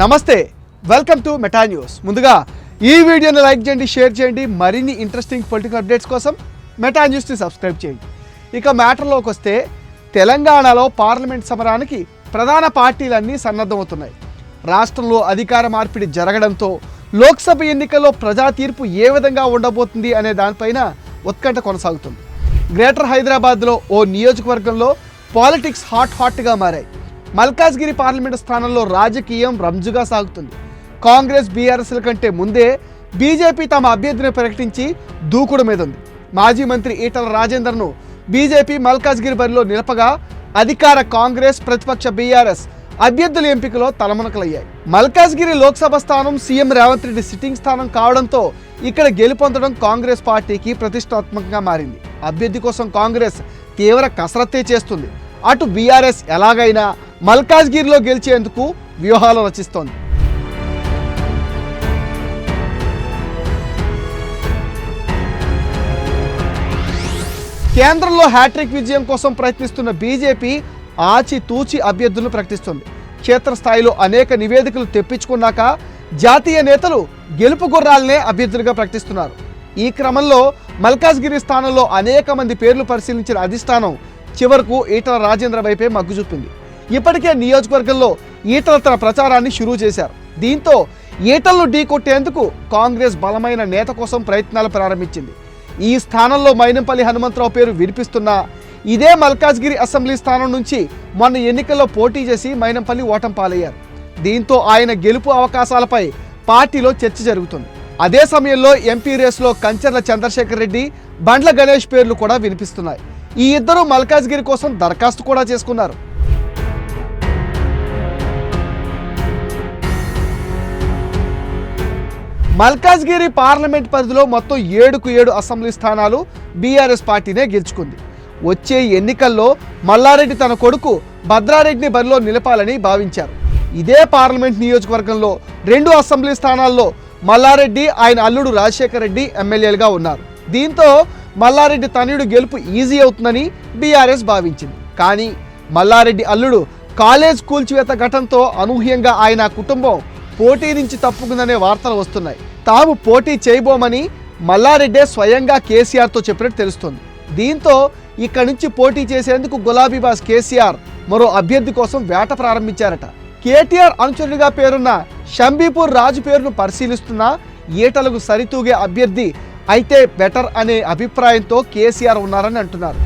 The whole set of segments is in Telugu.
నమస్తే వెల్కమ్ టు మెటా న్యూస్ ముందుగా ఈ వీడియోని లైక్ చేయండి షేర్ చేయండి. మరిన్ని ఇంట్రెస్టింగ్ పొలిటికల్ అప్డేట్స్ కోసం మెటా న్యూస్ని సబ్స్క్రైబ్ చేయండి. ఇక మ్యాటర్లోకి వస్తే తెలంగాణలో పార్లమెంట్ సమరానికి ప్రధాన పార్టీలన్నీ సన్నద్ధమవుతున్నాయి. రాష్ట్రంలో అధికార మార్పిడి జరగడంతో లోక్సభ ఎన్నికల్లో ప్రజా తీర్పు ఏ విధంగా ఉండబోతుంది అనే దానిపైన ఉత్కంఠ కొనసాగుతుంది. గ్రేటర్ హైదరాబాద్లో ఓ నియోజకవర్గంలో పాలిటిక్స్ హాట్ హాట్గా మారాయి. మల్కాజ్గిరి పార్లమెంటు స్థానంలో రాజకీయం రంజుగా సాగుతుంది. కాంగ్రెస్ బీఆర్ఎస్ల కంటే ముందే బీజేపీ తమ అభ్యర్థిని ప్రకటించి దూకుడు మీద ఉంది మాజీ మంత్రి ఈటల రాజేందర్ను బీజేపీ మల్కాజ్గిరి బరిలో నిలపగా అధికార కాంగ్రెస్ ప్రతిపక్ష బీఆర్ఎస్ అభ్యర్థుల ఎంపికలో తలమునకలయ్యాయి. మల్కాజ్గిరి లోక్సభ స్థానం సీఎం రేవంత్ రెడ్డి సిట్టింగ్ స్థానం కావడంతో ఇక్కడ గెలుపొందడం కాంగ్రెస్ పార్టీకి ప్రతిష్టాత్మకంగా మారింది. అభ్యర్థి కోసం కాంగ్రెస్ తీవ్ర కసరత్తే చేస్తుంది. అటు బీఆర్ఎస్ ఎలాగైనా మల్కాజ్గిరిలో గెలిచేందుకు వ్యూహాలు రచిస్తోంది. కేంద్రంలో హ్యాట్రిక్ విజయం కోసం ప్రయత్నిస్తున్న బీజేపీ ఆచితూచి అభ్యర్థులను ప్రకటిస్తుంది. క్షేత్రస్థాయిలో అనేక నివేదికలు తెప్పించుకున్నాక జాతీయ నేతలు గెలుపు గుర్రాలనే అభ్యర్థులుగా ప్రకటిస్తున్నారు. ఈ క్రమంలో మల్కాజ్గిరి స్థానంలో అనేక మంది పేర్లు పరిశీలించిన అధిష్టానం చివరకు ఈటల రాజేంద్ర వైపే మగ్గు చూపింది ఇప్పటికే నియోజకవర్గంలో ఈటల తన ప్రచారాన్ని షురూ చేశారు. దీంతో ఈటలను ఢీకొట్టేందుకు కాంగ్రెస్ బలమైన నేత కోసం ప్రయత్నాలు ప్రారంభించింది. ఈ స్థానంలో మైనంపల్లి హనుమంతరావు పేరు వినిపిస్తున్నా ఇదే మల్కాజ్గిరి అసెంబ్లీ స్థానం నుంచి మొన్న ఎన్నికల్లో పోటీ చేసి మైనంపల్లి ఓటం పాలయ్యారు. దీంతో ఆయన గెలుపు అవకాశాలపై పార్టీలో చర్చ జరుగుతుంది. అదే సమయంలో ఎంపీ రేసులో కంచర్ల చంద్రశేఖర్ రెడ్డి బండ్ల గణేష్ పేర్లు కూడా వినిపిస్తున్నాయి. ఈ ఇద్దరు మల్కాజ్గిరి కోసం దరఖాస్తు కూడా చేసుకున్నారు. మల్కాజ్గిరి పార్లమెంట్ పరిధిలో మొత్తం ఏడుకు ఏడు అసెంబ్లీ స్థానాలు బీఆర్ఎస్ పార్టీనే గెలుచుకుంది. వచ్చే ఎన్నికల్లో మల్లారెడ్డి తన కొడుకు భద్రారెడ్డిని బరిలో నిలపాలని భావించారు. ఇదే పార్లమెంట్ నియోజకవర్గంలో రెండు అసెంబ్లీ స్థానాల్లో మల్లారెడ్డి ఆయన అల్లుడు రాజశేఖర రెడ్డి ఎమ్మెల్యేలుగా ఉన్నారు. దీంతో మల్లారెడ్డి తనయుడు గెలుపు ఈజీ అవుతుందని బీఆర్ఎస్ భావించింది. కానీ మల్లారెడ్డి అల్లుడు కాలేజ్ కూల్చివేత ఘటనతో అనూహ్యంగా ఆయన కుటుంబం పోటీ నుంచి తప్పుకుందనే వార్తలు వస్తున్నాయి. తాము పోటీ చేయబోమని మల్లారెడ్డే స్వయంగా కేసీఆర్తో చెప్పినట్టు తెలుస్తుంది. దీంతో ఇక్కడి నుంచి పోటీ చేసేందుకు గులాబీ బాస్ కేసీఆర్ మరో అభ్యర్థి కోసం వేట ప్రారంభించారట. కేటీఆర్ అనుచరుడిగా పేరున్న షంబీపూర్ రాజు పేరును పరిశీలిస్తున్న ఈటలకు సరితూగే అభ్యర్థి అయితే బెటర్ అనే అభిప్రాయంతో కేసీఆర్ ఉన్నారని అంటున్నారు.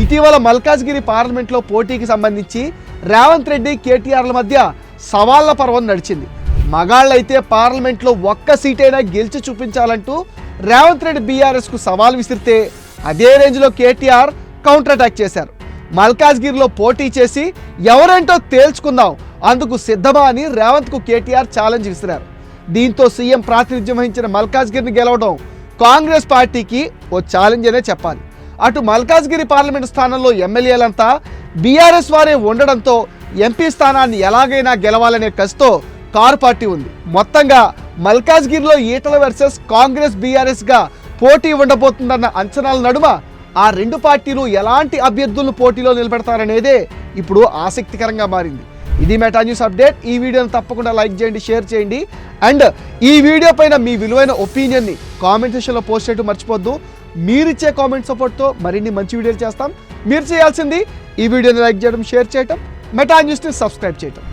ఇటీవల మల్కాజ్గిరి పార్లమెంట్లో పోటీకి సంబంధించి రేవంత్ రెడ్డి కేటీఆర్ల మధ్య సవాళ్ళ పర్వం నడిచింది. మగాళ్ళైతే పార్లమెంట్లో ఒక్క సీటైనా గెలిచి చూపించాలంటూ రేవంత్ రెడ్డి బీఆర్ఎస్కు సవాల్ విసిరితే అదే రేంజ్లో కేటీఆర్ కౌంటర్ అటాక్ చేశారు. మల్కాజ్గిరిలో పోటీ చేసి ఎవరేంటో తేల్చుకుందాం అందుకు సిద్ధమా అని రేవంత్కు కేటీఆర్ ఛాలెంజ్ విసిరారు. దీంతో సీఎం ప్రాతినిధ్యం వహించిన మల్కాజ్గిరిని గెలవడం కాంగ్రెస్ పార్టీకి ఓ ఛాలెంజ్ అనే చెప్పాలి. అటు మల్కాజ్గిరి పార్లమెంట్ స్థానంలో ఎమ్మెల్యేలంతా బీఆర్ఎస్ వారే ఉండడంతో ఎంపీ స్థానాన్ని ఎలాగైనా గెలవాలనే కసితో కారు పార్టీ ఉంది. మొత్తంగా మల్కాజ్గిరిలో ఈటల వర్సెస్ కాంగ్రెస్ బీఆర్ఎస్గా పోటీ ఉండబోతుందన్న అంచనాల నడుమ ఆ రెండు పార్టీలు ఎలాంటి అభ్యర్థులను పోటీలో నిలబెడతారనేదే ఇప్పుడు ఆసక్తికరంగా మారింది. ఇది మెటా న్యూస్ అప్డేట్. ఈ వీడియోని తప్పకుండా లైక్ చేయండి షేర్ చేయండి. అండ్ ఈ వీడియో పైన మీ విలువైన ఒపీనియన్ని కామెంట్ సెషన్లో పోస్ట్ చేయడం మర్చిపోద్దు. మీరిచ్చే కామెంట్ సపోర్ట్తో మరిన్ని మంచి వీడియోలు చేస్తాం. మీరు చేయాల్సింది ఈ వీడియోని లైక్ చేయడం షేర్ చేయటం మెటా న్యూస్ని సబ్స్క్రైబ్ చేయటం.